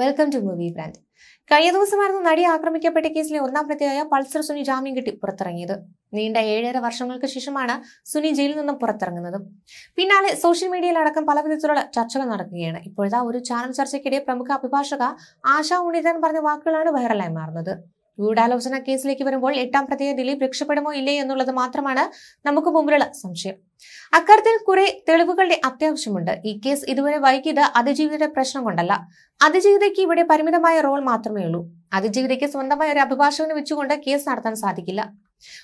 Welcome to movie brand കഴിഞ്ഞ ദിവസമായിരുന്നു നടി ആക്രമിക്കപ്പെട്ട കേസിലെ ഒന്നാം പ്രതിയായ പൾസർ സുനി ജാമ്യം കിട്ടി പുറത്തിറങ്ങിയത്. നീണ്ട ഏഴര വർഷങ്ങൾക്ക് ശേഷമാണ് സുനി ജയിലിൽ നിന്നും പുറത്തിറങ്ങുന്നത്. പിന്നാലെ സോഷ്യൽ മീഡിയയിലടക്കം പല വിധത്തിലുള്ള ചർച്ചകൾ നടക്കുകയാണ്. ഇപ്പോഴത്തെ ഒരു ചാനൽ ചർച്ചയ്ക്കിടെ പ്രമുഖ അഭിഭാഷക ആശാ ഉണ്ണിതാൻ പറഞ്ഞ വാക്കുകളാണ് വൈറലായി മാറുന്നത്. ഗൂഢാലോചന കേസിലേക്ക് വരുമ്പോൾ എട്ടാം പ്രതിയെ ദിലീപ് രക്ഷപ്പെടുമോ ഇല്ലേ എന്നുള്ളത് മാത്രമാണ് നമുക്ക് മുമ്പിലുള്ള സംശയം. അക്കാര്യത്തിൽ കുറെ തെളിവുകളുടെ അത്യാവശ്യമുണ്ട്. ഈ കേസ് ഇതുവരെ വൈകിയത് അതിജീവിതയുടെ പ്രശ്നം കൊണ്ടല്ല. അതിജീവിതയ്ക്ക് ഇവിടെ പരിമിതമായ റോൾ മാത്രമേ ഉള്ളൂ. അതിജീവിതയ്ക്ക് സ്വന്തമായ ഒരു അഭിഭാഷകനെ വെച്ചുകൊണ്ട് കേസ് നടത്താൻ സാധിക്കില്ല.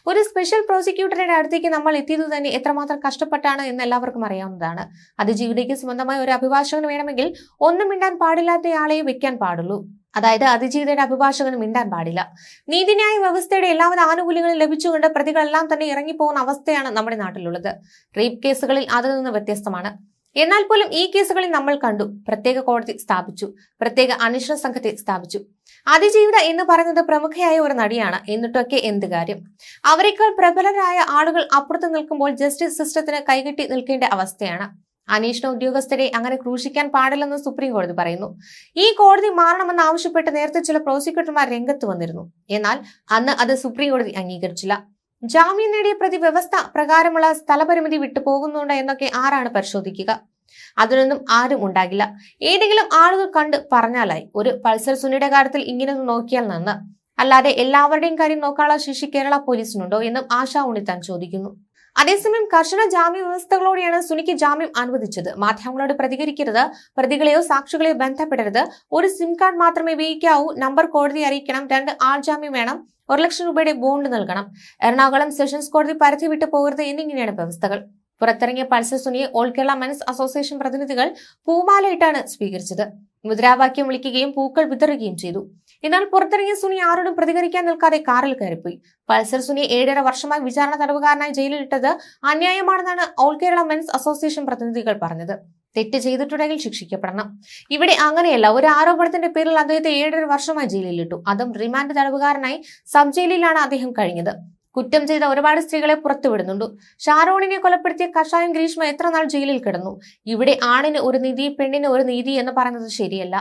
ഒരു സ്പെഷ്യൽ പ്രോസിക്യൂട്ടറുടെ അടുത്തേക്ക് നമ്മൾ എത്തിയത് തന്നെ എത്രമാത്രം കഷ്ടപ്പെട്ടാണ് എന്ന് എല്ലാവർക്കും അറിയാവുന്നതാണ്. അതിജീവിതയ്ക്ക് സ്വന്തമായ ഒരു അഭിഭാഷകന് വേണമെങ്കിൽ ഒന്നും മിണ്ടാൻ പാടില്ലാത്തയാളെ വെക്കാൻ പാടുള്ളൂ. അതായത് അതിജീവിതയുടെ അഭിഭാഷകന് മിണ്ടാൻ പാടില്ല. നീതിന്യായ വ്യവസ്ഥയുടെ എല്ലാവിധ ആനുകൂല്യങ്ങളും ലഭിച്ചുകൊണ്ട് പ്രതികളെല്ലാം തന്നെ ഇറങ്ങിപ്പോകുന്ന അവസ്ഥയാണ് നമ്മുടെ നാട്ടിലുള്ളത്. റേപ്പ് കേസുകളിൽ അതിൽ നിന്ന് വ്യത്യസ്തമാണ്. എന്നാൽ പോലും ഈ കേസുകളിൽ നമ്മൾ കണ്ടു. പ്രത്യേക കോടതി സ്ഥാപിച്ചു. പ്രത്യേക അന്വേഷണ സംഘത്തെ സ്ഥാപിച്ചു. അതിജീവിത എന്ന് പറയുന്നത് പ്രമുഖയായ ഒരു നടിയാണ്. എന്നിട്ടൊക്കെ എന്ത് കാര്യം? അവരെക്കാൾ പ്രബലരായ ആളുകൾ അപ്പുറത്ത് നിൽക്കുമ്പോൾ ജസ്റ്റിസ് സിസ്റ്റത്തിന് കൈകെട്ടി നിൽക്കേണ്ട അവസ്ഥയാണ്. അന്വേഷണ ഉദ്യോഗസ്ഥരെ അങ്ങനെ ക്രൂശിക്കാൻ പാടില്ലെന്ന് സുപ്രീം കോടതി പറയുന്നു. ഈ കോടതി മാറണമെന്ന് ആവശ്യപ്പെട്ട് നേരത്തെ ചില പ്രോസിക്യൂട്ടർമാർ രംഗത്ത് വന്നിരുന്നു. എന്നാൽ അന്ന് അത് സുപ്രീം കോടതി അംഗീകരിച്ചില്ല. ജാമ്യം നേടിയ പ്രതി വ്യവസ്ഥ പ്രകാരമുള്ള സ്ഥലപരിമിതി വിട്ടു പോകുന്നുണ്ടോ എന്നൊക്കെ ആരാണ് പരിശോധിക്കുക? അതിനൊന്നും ആരും ഉണ്ടാകില്ല. ഏതെങ്കിലും ആളുകൾ കണ്ട് പറഞ്ഞാലായി. ഒരു പൾസർ സുനിയുടെ കാര്യത്തിൽ ഇങ്ങനെ നോക്കിയാൽ നന്ന്. അല്ലാതെ എല്ലാവരുടെയും കാര്യം നോക്കാനുള്ള ശേഷി കേരള പോലീസിനുണ്ടോ എന്നും ആശാ ഉണ്ണിത്താൻ ചോദിക്കുന്നു. അതേസമയം കർശന ജാമ്യ വ്യവസ്ഥകളോടെയാണ് സുനിക്ക് ജാമ്യം അനുവദിച്ചത്. മാധ്യമങ്ങളോട് പ്രതികരിക്കരുത് പ്രതികളെയോ സാക്ഷികളെയോ ബന്ധപ്പെടരുത്. ഒരു സിം കാർഡ് മാത്രമേ ഉപയോഗിക്കാവൂ. നമ്പർ കോടതി അറിയിക്കണം. രണ്ട് ആൾ ജാമ്യം വേണം. ഒരു ലക്ഷം രൂപയുടെ ബോണ്ട് നൽകണം. എറണാകുളം സെഷൻസ് കോടതി പരിധി വിട്ടു പോകരുത് എന്നിങ്ങനെയാണ് വ്യവസ്ഥകൾ. പുറത്തിറങ്ങിയ പൾസർ സുനിയെ ഓൾ കേരള മെൻസ് അസോസിയേഷൻ പ്രതിനിധികൾ പൂമാലയിട്ടാണ് സ്വീകരിച്ചത്. മുദ്രാവാക്യം വിളിക്കുകയും പൂക്കൾ വിതറുകയും ചെയ്തു. എന്നാൽ പുറത്തിറങ്ങിയ സുനി ആരോടും പ്രതികരിക്കാൻ നിൽക്കാതെ കാറിൽ കയറിപ്പോയി. പൾസർ സുനി ഏഴര വർഷമായി വിചാരണ തടവുകാരനായി ജയിലിലിട്ടത് അന്യായമാണെന്നാണ് ഓൾ കേരള മെൻസ് അസോസിയേഷൻ പ്രതിനിധികൾ പറഞ്ഞത്. തെറ്റ് ചെയ്തിട്ടുണ്ടെങ്കിൽ ശിക്ഷിക്കപ്പെടണം. ഇവിടെ അങ്ങനെയല്ല ഒരു ആരോപണത്തിന്റെ പേരിൽ അദ്ദേഹത്തെ ഏഴര വർഷമായി ജയിലിലിട്ടു അതും റിമാൻഡ് തടവുകാരനായി സബ് ജയിലിലാണ് അദ്ദേഹം കഴിഞ്ഞത്. കുറ്റം ചെയ്ത ഒരുപാട് സ്ത്രീകളെ പുറത്തുവിടുന്നുണ്ട് ഷാരോണിനെ കൊലപ്പെടുത്തിയ കഷായം ഗ്രീഷ്മ എത്ര നാൾ ജയിലിൽ കിടന്നു? ഇവിടെ ആണിന് ഒരു നീതി പെണ്ണിന് ഒരു നീതി എന്ന് പറയുന്നത് ശരിയല്ല.